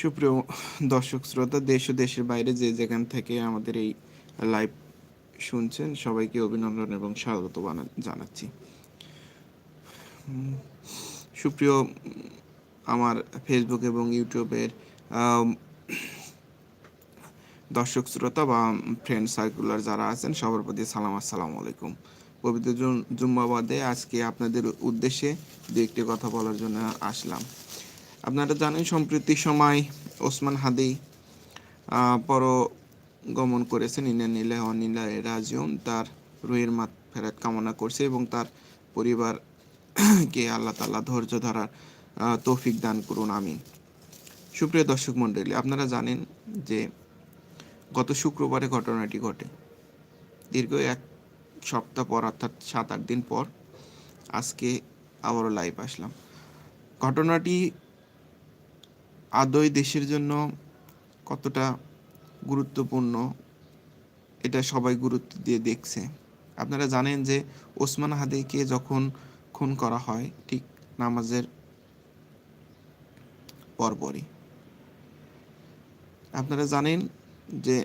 সুপ্রিয় দর্শক, শ্রোতা, দেশ ও দেশের বাইরে যে যেখান থেকে আমাদের এই লাইভ শুনছেন, সবাইকে অভিনন্দন এবং স্বাগত জানাচ্ছি। সুপ্রিয়, আমার ফেসবুক এবং ইউটিউবের দর্শক, শ্রোতা বা ফ্রেন্ড সার্কুলার যারা আছেন, সবার প্রতি সালাম, আসসালামু আলাইকুম। পবিত্র জুম্মাবাদে আজকে আপনাদের উদ্দেশ্যে দু একটি কথা বলার জন্য আসলাম। আপনারা জানেন, সম্প্রতি সময় ওসমান হাদি পর গমন করেছেন। ইন্ডিয়ান নীলা অনিলা রাজিউম তার রুহের মাত ফেরাত কামনা করছে এবং তার পরিবারকে আল্লাহ তাআলা ধৈর্য ধরার তৌফিক দান করুন। আমিন। সুপ্রিয় দর্শক মণ্ডলী, আপনারা জানেন যে গত শুক্রবারে ঘটনাটি ঘটে। দীর্ঘ এক সপ্তাহ পর, অর্থাৎ সাত আট দিন পর, আজকে আবারও লাইভ আসলাম। ঘটনাটি আদৌ দেশের জন্য কতটা গুরুত্বপূর্ণ, এটা সবাই গুরুত্ব দিয়ে দেখছে। আপনারা জানেন যে ওসমান হাদিকে যখন খুন করা হয় ঠিক নামাজের পরপরই। আপনারা জানেন যে